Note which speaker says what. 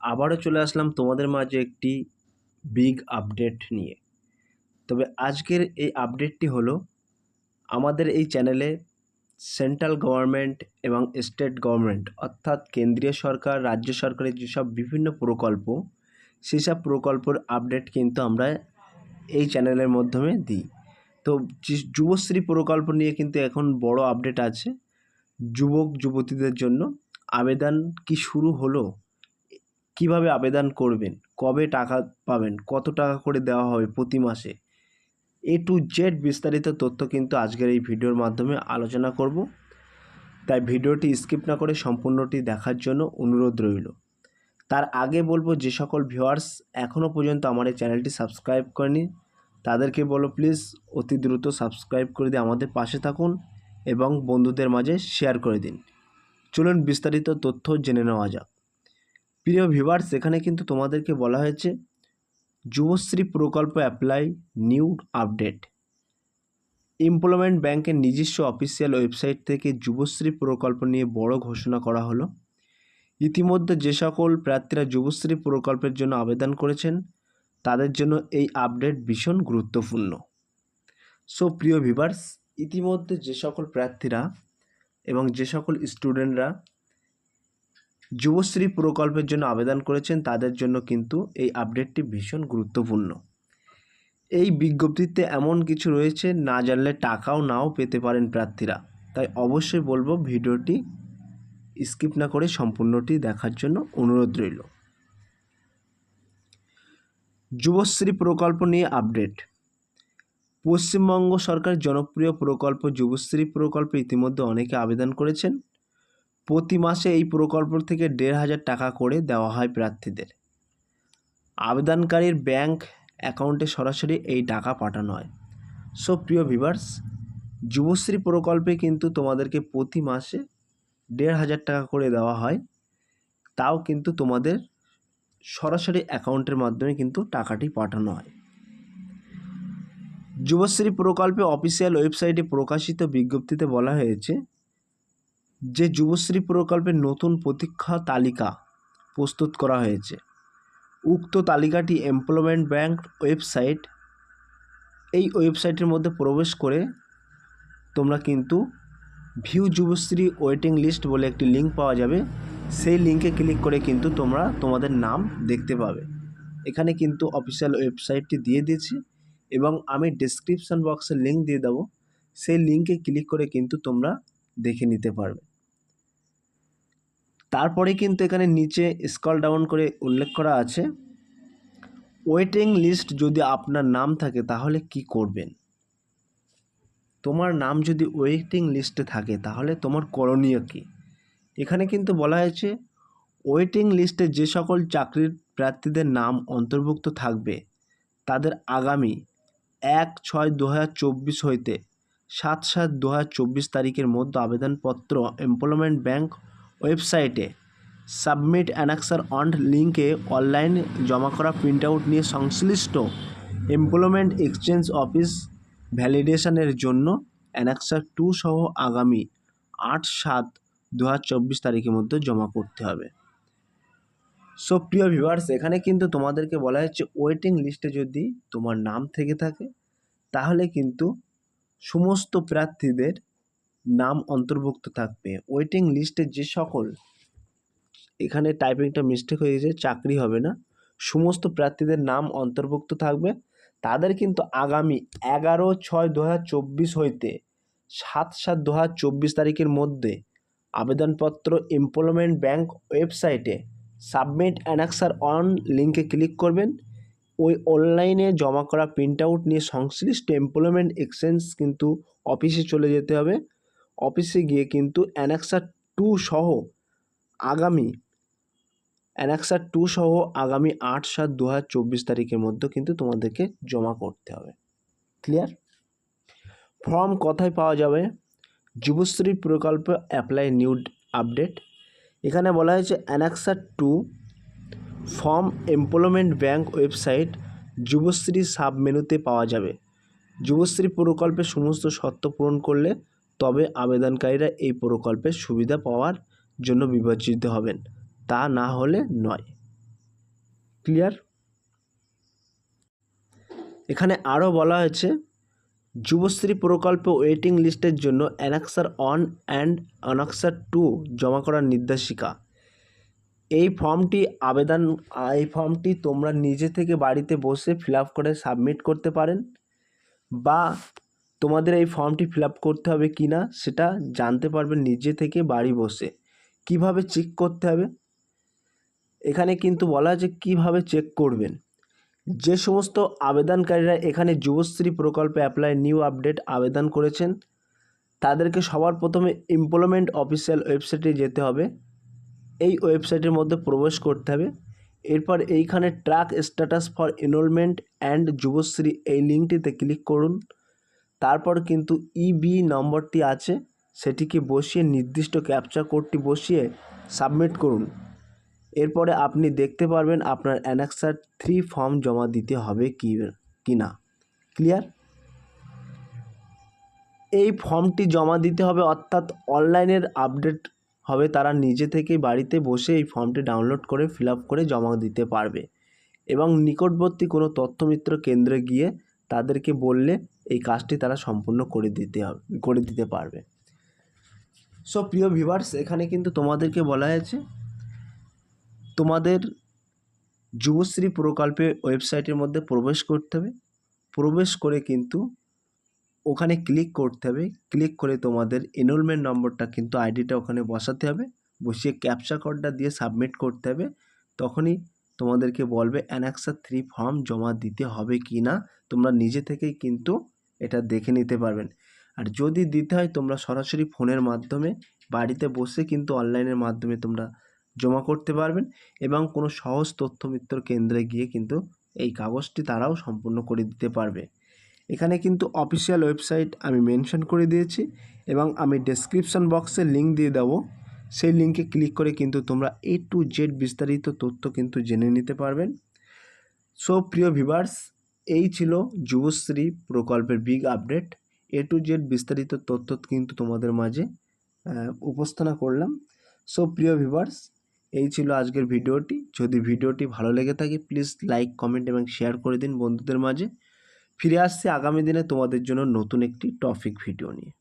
Speaker 1: আবারও চলে আসলাম তোমাদের মাঝে একটি বিগ আপডেট নিয়ে। তবে আজকের এই আপডেটটি হলো, আমাদের এই চ্যানেলে সেন্ট্রাল গভর্নমেন্ট এবং স্টেট গভর্নমেন্ট অর্থাৎ কেন্দ্রীয় সরকার, রাজ্য সরকারের যেসব বিভিন্ন প্রকল্প, সেসব প্রকল্পের আপডেট কিন্তু আমরা এই চ্যানেলের মাধ্যমে দিই। তো যুবশ্রী প্রকল্প নিয়ে কিন্তু এখন বড় আপডেট আছে, যুবক, যুবতীদের জন্য আবেদন কি শুরু হলো? কীভাবে আবেদন করবেন? কবে টাকা পাবেন? কত টাকা করে দেওয়া হবে প্রতি মাসে? এ টু জেড বিস্তারিত তথ্য কিন্তু আজকের এই ভিডিওর মাধ্যমে আলোচনা করব। তাই ভিডিওটি স্কিপ না করে সম্পূর্ণটি দেখার জন্য অনুরোধ রইল। তার আগে বলব, যে সকল ভিউয়ার্স এখনও পর্যন্ত আমার এই চ্যানেলটি সাবস্ক্রাইব করেনি, তাদেরকে বলো প্লিজ অতি দ্রুত সাবস্ক্রাইব করে দিয়ে আমাদের পাশে থাকুন এবং বন্ধুদের মাঝে শেয়ার করে দিন। চলুন বিস্তারিত তথ্য জেনে নেওয়া যাক। প্রিয় ভিউয়ার্স, এখানে কিন্তু তোমাদেরকে বলা হয়েছে যুবশ্রী প্রকল্প অ্যাপ্লাই নিউ আপডেট। এমপ্লয়মেন্ট ব্যাংকের নিজস্ব অফিসিয়াল ওয়েবসাইট থেকে যুবশ্রী প্রকল্প নিয়ে বড় ঘোষণা করা হলো। ইতিমধ্যে যে সকল প্রার্থীরা যুবশ্রী প্রকল্পের জন্য আবেদন করেছেন, তাদের জন্য এই আপডেট ভীষণ গুরুত্বপূর্ণ। সো, প্রিয় ভিভার্স ইতিমধ্যে যে সকল প্রার্থীরা এবং যে সকল স্টুডেন্টরা যুবশ্রী প্রকল্পের জন্য আবেদন করেছেন, তাদের জন্য কিন্তু এই আপডেটটি ভীষণ গুরুত্বপূর্ণ। এই বিজ্ঞপ্তিতে এমন কিছু রয়েছে, না জানলে টাকাও নাও পেতে পারেন প্রার্থীরা। তাই অবশ্যই বলব, ভিডিওটি স্কিপ না করে সম্পূর্ণটি দেখার জন্য অনুরোধ রইল। যুবশ্রী প্রকল্প নিয়ে আপডেট। পশ্চিমবঙ্গ সরকার জনপ্রিয় প্রকল্প যুবশ্রী প্রকল্পে ইতিমধ্যে অনেকে আবেদন করেছেন। প্রতি মাসে এই প্রকল্প থেকে দেড় হাজার টাকা করে দেওয়া হয় প্রার্থীদের। আবেদনকারীর ব্যাংক অ্যাকাউন্টে সরাসরি এই টাকা পাঠানো হয়। সো, প্রিয় ভিভার্স যুবশ্রী প্রকল্পে কিন্তু তোমাদেরকে প্রতি মাসে দেড় হাজার টাকা করে দেওয়া হয়। তাও কিন্তু তোমাদের সরাসরি অ্যাকাউন্টের মাধ্যমে কিন্তু টাকাটি পাঠানো হয়। যুবশ্রী প্রকল্পে অফিসিয়াল ওয়েবসাইটে প্রকাশিত বিজ্ঞপ্তিতে বলা হয়েছে যে যুবশ্রী প্রকল্পের নতুন প্রতীক্ষা তালিকা প্রস্তুত করা হয়েছে। উক্ত তালিকাটি এমপ্লয়মেন্ট ব্যাংক ওয়েবসাইট এই ওয়েবসাইটের মধ্যে প্রবেশ করে তোমরা কিন্তু ভিউ যুবশ্রী ওয়েটিং লিস্ট বলে একটি লিঙ্ক পাওয়া যাবে। সেই লিঙ্কে ক্লিক করে কিন্তু তোমরা তোমাদের নাম দেখতে পাবে। এখানে কিন্তু অফিসিয়াল ওয়েবসাইটটি দিয়ে দিয়েছি এবং আমি ডিসক্রিপশান বক্সে লিঙ্ক দিয়ে দেবো। সেই লিঙ্কে ক্লিক করে কিন্তু তোমরা দেখে নিতে পারবে। তারপরে কিন্তু এখানে নিচে স্কল ডাউন করে উল্লেখ করা আছে ওয়েটিং লিস্ট যদি আপনার নাম থাকে তাহলে কি করবেন? তোমার নাম যদি ওয়েটিং লিস্টে থাকে তাহলে তোমার করণীয় কী? এখানে কিন্তু বলা হয়েছে ওয়েটিং লিস্টে যে সকল চাকরির প্রার্থীদের নাম অন্তর্ভুক্ত থাকবে, তাদের আগামী এক ছয় দু হইতে সাত সাত দু তারিখের মধ্যে আবেদনপত্র এমপ্লয়মেন্ট ব্যাংক ওয়েবসাইটে সাবমিট অ্যানাক্সার অন লিঙ্কে অনলাইন জমা করা প্রিন্ট আউট নিয়ে সংশ্লিষ্ট এমপ্লয়মেন্ট এক্সচেঞ্জ অফিস ভ্যালিডেশনের জন্য অ্যানাক্সার টু সহ আগামী আট সাত দু তারিখের মধ্যে জমা করতে হবে। সো, প্রিয় ভিউয়ার্স, এখানে কিন্তু তোমাদেরকে বলা হচ্ছে ওয়েটিং লিস্টে যদি তোমার নাম থেকে থাকে, তাহলে কিন্তু সমস্ত প্রার্থীদের নাম অন্তর্ভুক্ত থাকবে। ওয়েটিং লিস্টে যে সকল এখানে টাইপিংটা মিস্টেক হয়ে গেছে, চাকরি হবে না। সমস্ত প্রার্থীদের নাম অন্তর্ভুক্ত থাকবে। তাদের কিন্তু আগামী এগারো ছয় দু হইতে সাত সাত দু তারিখের মধ্যে আবেদনপত্র এমপ্লয়মেন্ট ব্যাংক ওয়েবসাইটে সাবমিট অ্যানাক্সার অন লিঙ্কে ক্লিক করবেন। ওই অনলাইনে জমা করা প্রিন্ট আউট নিয়ে সংশ্লিষ্ট এমপ্লয়মেন্ট এক্সচেঞ্জ কিন্তু অফিসে চলে যেতে হবে। অফিসে গিয়ে কিন্তু অ্যানাক্সার টু সহ আগামী অ্যানাক্সার টু সহ আগামী আট সাত দু হাজার চব্বিশ তারিখের মধ্যে কিন্তু তোমাদেরকে জমা করতে হবে। ক্লিয়ার ফর্ম কোথায় পাওয়া যাবে, যুবশ্রী প্রকল্প অ্যাপ্লাই নিউ আপডেট এখানে বলা হয়েছে annexure two form employment bank website Yuvashree sub মেনুতে পাওয়া যাবে। যুবশ্রী প্রকল্পে সমস্ত শর্ত পূরণ করলে তবে আবেদনকারীরা এই প্রকল্পের সুবিধা পাওয়ার জন্য বিবেচিত হবেন, তা না হলে নয়। ক্লিয়ার? এখানে আরও বলা হয়েছে, যুবশ্রী প্রকল্প ওয়েটিং লিস্টের জন্য annexure one and annexure two জমা করার নির্দেশিকা। এই ফর্মটি আবেদন, এই ফর্মটি তোমরা নিজে থেকে বাড়িতে বসে ফিল করে সাবমিট করতে পারেন বা তোমাদের এই ফর্মটি ফিল করতে হবে কি না সেটা জানতে পারবে নিজে থেকে বাড়ি বসে। কীভাবে চেক করতে হবে? এখানে কিন্তু বলা যে কীভাবে চেক করবেন। যে সমস্ত আবেদনকারীরা এখানে যুবশ্রী প্রকল্পে অ্যাপ্লাই নিউ আপডেট আবেদন করেছেন, তাদেরকে সবার প্রথমে এমপ্লয়মেন্ট অফিসিয়াল ওয়েবসাইটে যেতে হবে। এই ওয়েবসাইটের মধ্যে প্রবেশ করতে হবে। এরপর এইখানে track status for enrolment and Yuvashree এই লিঙ্কটিতে ক্লিক করুন। তারপর কিন্তু ইবি নম্বরটি আছে, সেটিকে বসিয়ে নির্দিষ্ট ক্যাপচা কোডটি বসিয়ে সাবমিট করুন। এরপরে আপনি দেখতে পারবেন আপনার অ্যানেক্সার থ্রি ফর্ম জমা দিতে হবে কি কি না ক্লিয়ার এই ফর্মটি জমা দিতে হবে, অর্থাৎ অনলাইনের আপডেট হবে, তারা নিজে থেকে বাড়িতে বসে এই ফর্মটি ডাউনলোড করে ফিল করে জমা দিতে পারবে। এবং নিকটবর্তী কোনো তথ্যমিত্র কেন্দ্রে গিয়ে তাদেরকে বললে এই কাজটি তারা সম্পূর্ণ করে দিতে হবে করে দিতে পারবে। সো প্রিয় ভিভার্স এখানে কিন্তু তোমাদেরকে বলা হয়েছে, তোমাদের যুবশ্রী প্রকল্পে ওয়েবসাইটের মধ্যে প্রবেশ করতে হবে। প্রবেশ করে কিন্তু ওখানে ক্লিক করতে হবে। ক্লিক করে তোমাদের এনরোলমেন্ট নম্বরটা কিন্তু আইডিটা ওখানে বসাতে হবে। বসিয়ে ক্যাপচা কোডটা দিয়ে সাবমিট করতে হবে। তখনই তোমাদেরকে বলবে অ্যানাক্সা থ্রি ফর্ম জমা দিতে হবে কি না? তোমরা নিজে থেকেই কিন্তু এটা দেখে নিতে পারবেন। আর যদি দিতে হয়, তোমরা সরাসরি ফোনের মাধ্যমে বাড়িতে বসে কিন্তু অনলাইনের মাধ্যমে তোমরা জমা করতে পারবেন এবং কোনো সহজ তথ্যমিত্র কেন্দ্রে গিয়ে কিন্তু এই কাগজটি তারাও সম্পূর্ণ করে দিতে পারবে। এখানে কিন্তু অফিসিয়াল ওয়েবসাইট আমি মেনশন করে দিয়েছি এবং আমি ডেসক্রিপশন বক্সে লিঙ্ক দিয়ে দেবো। সেই লিঙ্কে ক্লিক করে কিন্তু তোমরা এ টু জেড বিস্তারিত তথ্য কিন্তু জেনে নিতে পারবেন। সো প্রিয় ভিভার্স এই ছিল যুবশ্রী প্রকল্পের big update A to Z বিস্তারিত তথ্য কিন্তু তোমাদের মাঝে উপস্থাপনা করলাম। সো প্রিয় ভিভার্স এই ছিল আজকের ভিডিওটি। যদি ভিডিওটি ভালো লেগে থাকে প্লিজ লাইক কমেন্ট এবং শেয়ার করে দিন বন্ধুদের মাঝে। ফিরে আসছে আগামী দিনে তোমাদের জন্য নতুন একটি টপিক ভিডিও নিয়ে।